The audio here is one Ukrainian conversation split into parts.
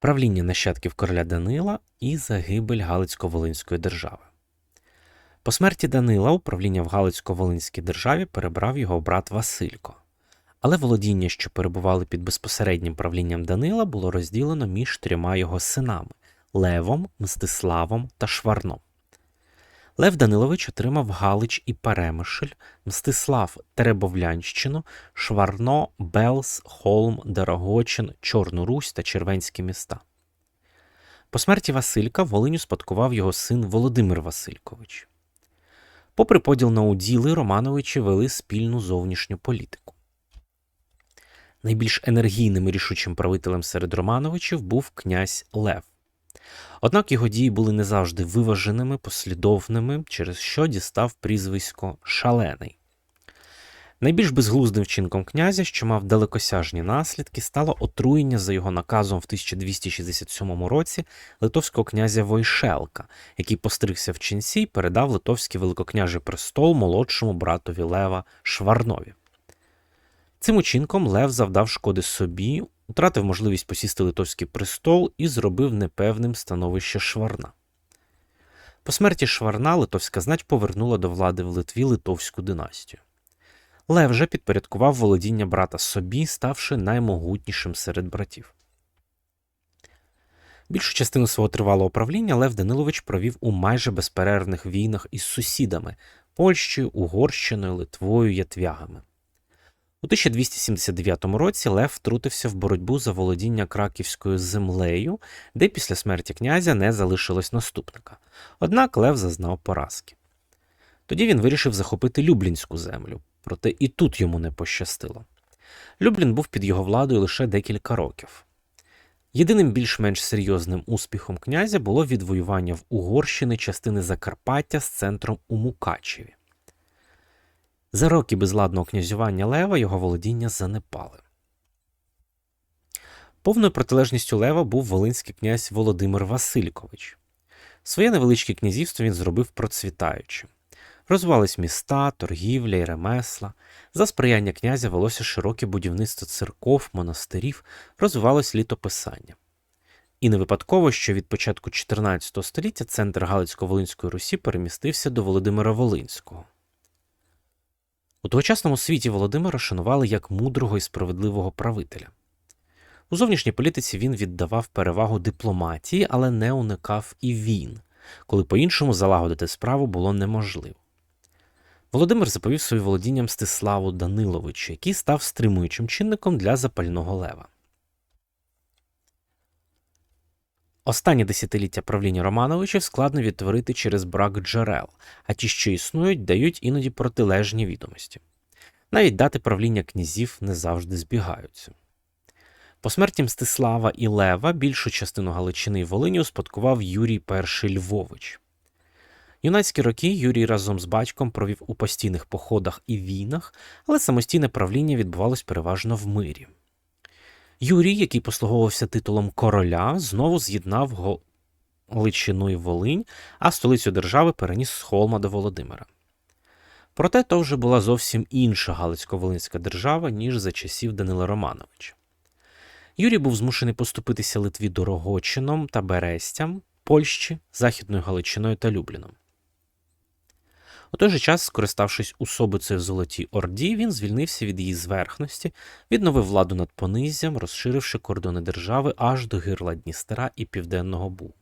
правління нащадків короля Данила і загибель Галицько-Волинської держави. По смерті Данила управління в Галицько-Волинській державі перебрав його брат Василько. Але володіння, що перебували під безпосереднім правлінням Данила, було розділено між трьома його синами Левом, Мстиславом та Шварном. Лев Данилович отримав Галич і Перемишль, Мстислав Теребовлянщину, Шварно, Белс, Холм, Дорогочин, Чорну Русь та Червенські міста. По смерті Василька Волиню спадкував його син Володимир Василькович. Попри поділ на уділи, Романовичі вели спільну зовнішню політику. Найбільш енергійним і рішучим правителем серед Романовичів був князь Лев. Однак його дії були не завжди виваженими, послідовними, через що дістав прізвисько Шалений. Найбільш безглуздим вчинком князя, що мав далекосяжні наслідки, стало отруєння за його наказом в 1267 році литовського князя Войшелка, який постригся в ченці й передав литовський великокняжий престол молодшому братові Лева Шварнові. Цим учинком Лев завдав шкоди собі, втратив можливість посісти литовський престол і зробив непевним становище Шварна. По смерті Шварна литовська знать повернула до влади в Литві литовську династію. Лев же підпорядкував володіння брата собі, ставши наймогутнішим серед братів. Більшу частину свого тривалого правління Лев Данилович провів у майже безперервних війнах із сусідами Польщею, Угорщиною, Литвою, Ятвягами. У 1279 році Лев втрутився в боротьбу за володіння краківською землею, де після смерті князя не залишилось наступника. Однак Лев зазнав поразки. Тоді він вирішив захопити Люблінську землю, проте і тут йому не пощастило. Люблін був під його владою лише декілька років. Єдиним більш-менш серйозним успіхом князя було відвоювання в Угорщини частини Закарпаття з центром у Мукачеві. За роки безладного князювання Лева його володіння занепали. Повною протилежністю Лева був волинський князь Володимир Василькович. Своє невеличке князівство він зробив процвітаючим. Розвивались міста, торгівля і ремесла. За сприяння князя велося широке будівництво церков, монастирів, розвивалось літописання. І не випадково, що від початку 14 століття центр Галицько-Волинської Русі перемістився до Володимира Волинського. У тогочасному світі Володимира шанували як мудрого і справедливого правителя. У зовнішній політиці він віддавав перевагу дипломатії, але не уникав і війн, коли по-іншому залагодити справу було неможливо. Володимир заповів своїм володінням Стиславу Даниловичу, який став стримуючим чинником для запального лева. Останні десятиліття правління Романовичів складно відтворити через брак джерел, а ті, що існують, дають іноді протилежні відомості. Навіть дати правління князів не завжди збігаються. По смерті Мстислава і Лева більшу частину Галичини і Волині успадкував Юрій І Львович. Юнацькі роки Юрій разом з батьком провів у постійних походах і війнах, але самостійне правління відбувалось переважно в мирі. Юрій, який послуговувався титулом короля, знову з'єднав Галичину і Волинь, а столицю держави переніс з Холма до Володимира. Проте то вже була зовсім інша Галицько-Волинська держава, ніж за часів Данила Романовича. Юрій був змушений поступитися Литві Дорогочином та Берестям, Польщі, Західною Галичиною та Любліном. У той же час, скориставшись особицею в Золотій Орді, він звільнився від її зверхності, відновив владу над понизям, розширивши кордони держави аж до гирла Дністера і Південного Бу.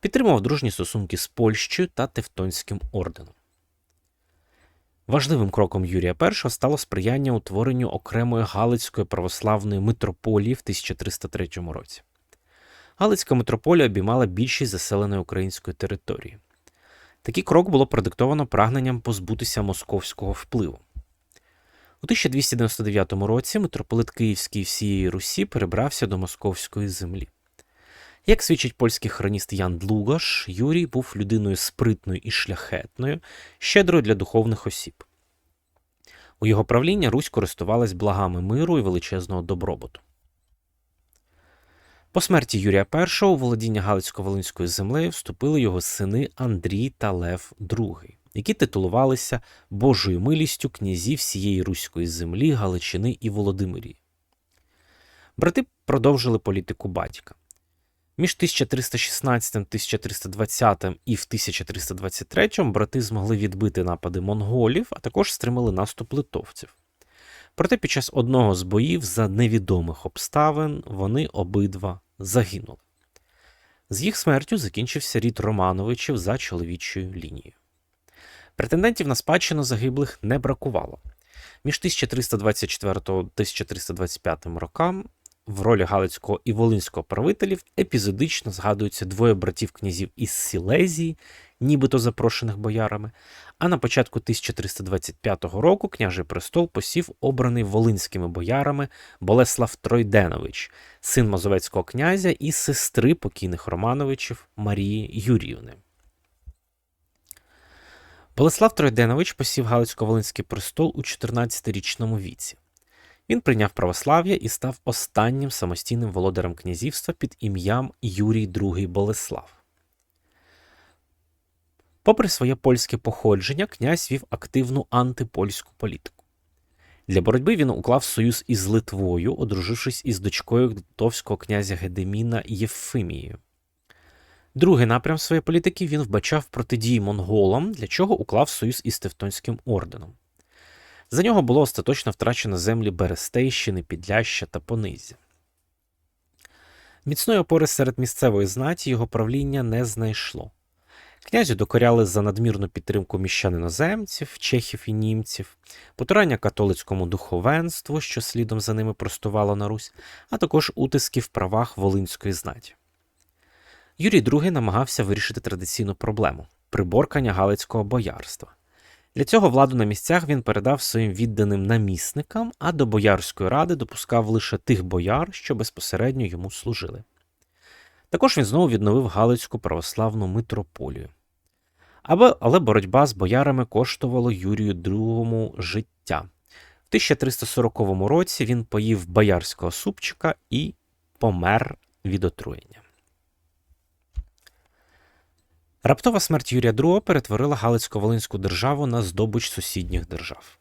Підтримував дружні стосунки з Польщею та Тевтонським орденом. Важливим кроком Юрія І стало сприяння утворенню окремої Галицької православної митрополії в 1303 році. Галицька митрополія обіймала більшість заселеної української території. Такий крок було продиктовано прагненням позбутися московського впливу. У 1299 році митрополит Київський всієї Русі перебрався до московської землі. Як свідчить польський хроніст Ян Длугаш, Юрій був людиною спритною і шляхетною, щедрою для духовних осіб. У його правління Русь користувалась благами миру і величезного добробуту. По смерті Юрія І у володіння Галицько-Волинською землею вступили його сини Андрій та Лев II, які титулувалися Божою милістю князів всієї руської землі, Галичини і Володимирії. Брати продовжили політику батька. Між 1316, 1320 і в 1323 брати змогли відбити напади монголів, а також стримали наступ литовців. Проте під час одного з боїв за невідомих обставин вони обидва загинули. З їх смертю закінчився рід Романовичів за чоловічою лінією. Претендентів на спадщину загиблих не бракувало. Між 1324 та 1325 рокам в ролі Галицького і Волинського правителів епізодично згадуються двоє братів князів із Сілезії, нібито запрошених боярами. А на початку 1325 року княжий престол посів обраний волинськими боярами Болеслав Тройденович, син мазовецького князя і сестри покійних Романовичів Марії Юріївни. Болеслав Тройденович посів Галицько-Волинський престол у 14-річному віці. Він прийняв православ'я і став останнім самостійним володарем князівства під ім'ям Юрій II Болеслав. Попри своє польське походження, князь вів активну антипольську політику. Для боротьби він уклав союз із Литвою, одружившись із дочкою литовського князя Гедеміна Євфимією. Другий напрям своєї політики він вбачав протидії монголам, для чого уклав союз із Тевтонським орденом. За нього було остаточно втрачено землі Берестейщини, Підляща та Понизя. Міцної опори серед місцевої знаті його правління не знайшло. Князю докоряли за надмірну підтримку міщан іноземців, чехів і німців, потурання католицькому духовенству, що слідом за ними простувало на Русь, а також утиски в правах волинської знаті. Юрій II намагався вирішити традиційну проблему приборкання Галицького боярства. Для цього владу на місцях він передав своїм відданим намісникам, а до боярської ради допускав лише тих бояр, що безпосередньо йому служили. Також він знову відновив Галицьку православну митрополію. Але боротьба з боярами коштувала Юрію II життя. В 1340 році він поїв боярського супчика і помер від отруєння. Раптова смерть Юрія II перетворила Галицько-Волинську державу на здобуч сусідніх держав.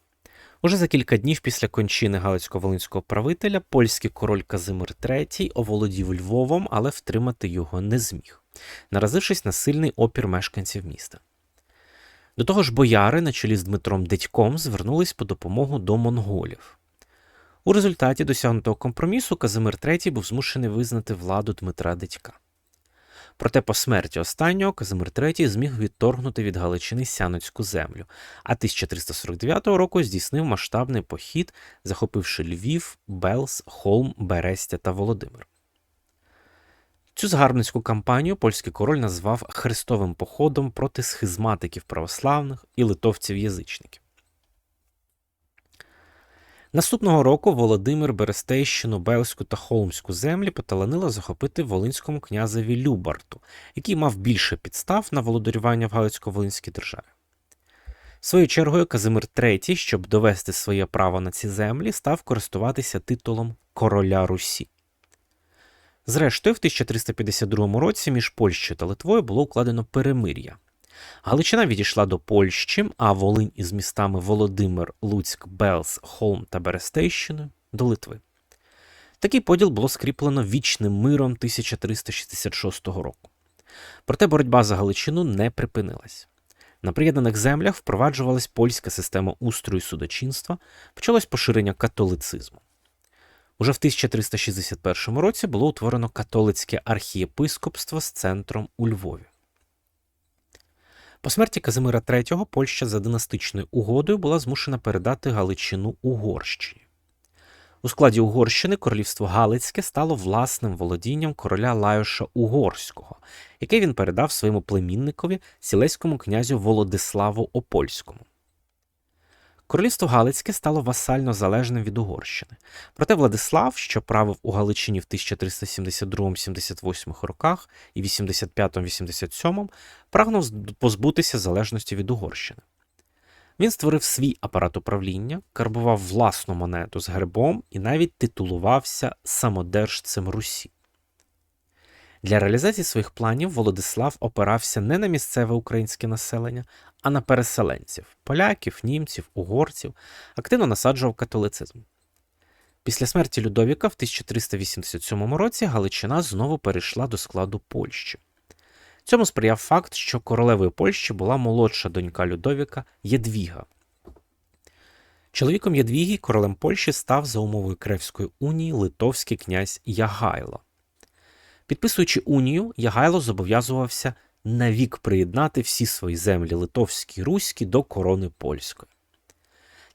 Уже за кілька днів після кончини Галицько-Волинського правителя польський король Казимир III оволодів Львовом, але втримати його не зміг, наразившись на сильний опір мешканців міста. До того ж, бояри, на чолі з Дмитром Дедьком, звернулись по допомогу до монголів. У результаті досягнутого компромісу Казимир III був змушений визнати владу Дмитра Дедька. Проте по смерті останнього Казимир III зміг відторгнути від Галичини Сяноцьку землю, а 1349 року здійснив масштабний похід, захопивши Львів, Белс, Холм, Берестя та Володимир. Цю згарбницьку кампанію польський король назвав хрестовим походом проти схизматиків православних і литовців-язичників. Наступного року Володимир Берестейщину, Бельську та Холмську землі поталанило захопити волинському князеві Любарту, який мав більше підстав на володарювання в Галицько-Волинській державі. Своєю чергою Казимир III, щоб довести своє право на ці землі, став користуватися титулом короля Русі. Зрештою, в 1352 році між Польщею та Литвою було укладено перемир'я. Галичина відійшла до Польщі, а Волинь із містами Володимир, Луцьк, Белс, Холм та Берестейщини до Литви. Такий поділ було скріплено вічним миром 1366 року. Проте боротьба за Галичину не припинилась. На приєднаних землях впроваджувалась польська система устрою судочинства, почалось поширення католицизму. Уже в 1361 році було утворено католицьке архієпископство з центром у Львові. По смерті Казимира III Польща за династичною угодою була змушена передати Галичину Угорщині. У складі Угорщини королівство Галицьке стало власним володінням короля Лайоша Угорського, яке він передав своєму племінникові сілеському князю Володиславу Опольському. Королівство Галицьке стало васально залежним від Угорщини. Проте Владислав, що правив у Галичині в 1372-78 роках і 85-87, прагнув позбутися залежності від Угорщини. Він створив свій апарат управління, карбував власну монету з гербом і навіть титулувався самодержцем Русі. Для реалізації своїх планів Володислав опирався не на місцеве українське населення, а на переселенців поляків, німців, угорців, активно насаджував католицизм. Після смерті Людовіка в 1387 році Галичина знову перейшла до складу Польщі. Цьому сприяв факт, що королевою Польщі була молодша донька Людовіка Єдвіга. Чоловіком Єдвіги королем Польщі став за умовою Кревської унії литовський князь Ягайло. Підписуючи унію, Ягайло зобов'язувався навік приєднати всі свої землі литовські і руські до корони польської.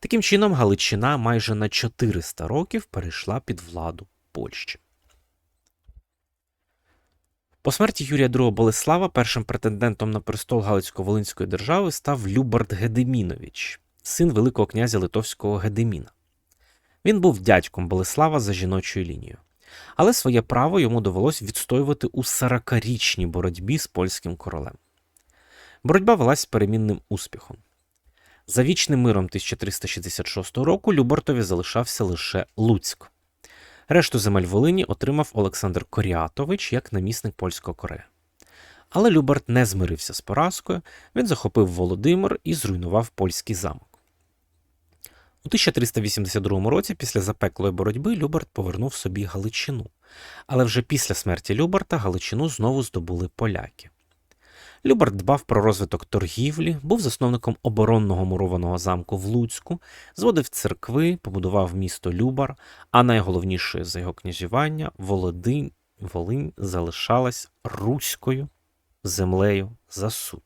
Таким чином, Галичина майже на 400 років перейшла під владу Польщі. По смерті Юрія II Болеслава першим претендентом на престол Галицько-Волинської держави став Любард Гедемінович, син Великого князя Литовського Гедеміна. Він був дядьком Болеслава за жіночою лінією, але своє право йому довелось відстоювати у 40-річній боротьбі з польським королем. Боротьба велась з перемінним успіхом. За вічним миром 1366 року Любортові залишався лише Луцьк. Решту земель Волині отримав Олександр Коріатович як намісник польського Корея. Але Любарт не змирився з поразкою, він захопив Володимир і зруйнував польський замок. У 1382 році, після запеклої боротьби, Любарт повернув собі Галичину. Але вже після смерті Любарта Галичину знову здобули поляки. Любарт дбав про розвиток торгівлі, був засновником оборонного мурованого замку в Луцьку, зводив церкви, побудував місто Любар, а найголовніше за його княжування Володин, Волинь залишалась руською землею за суд.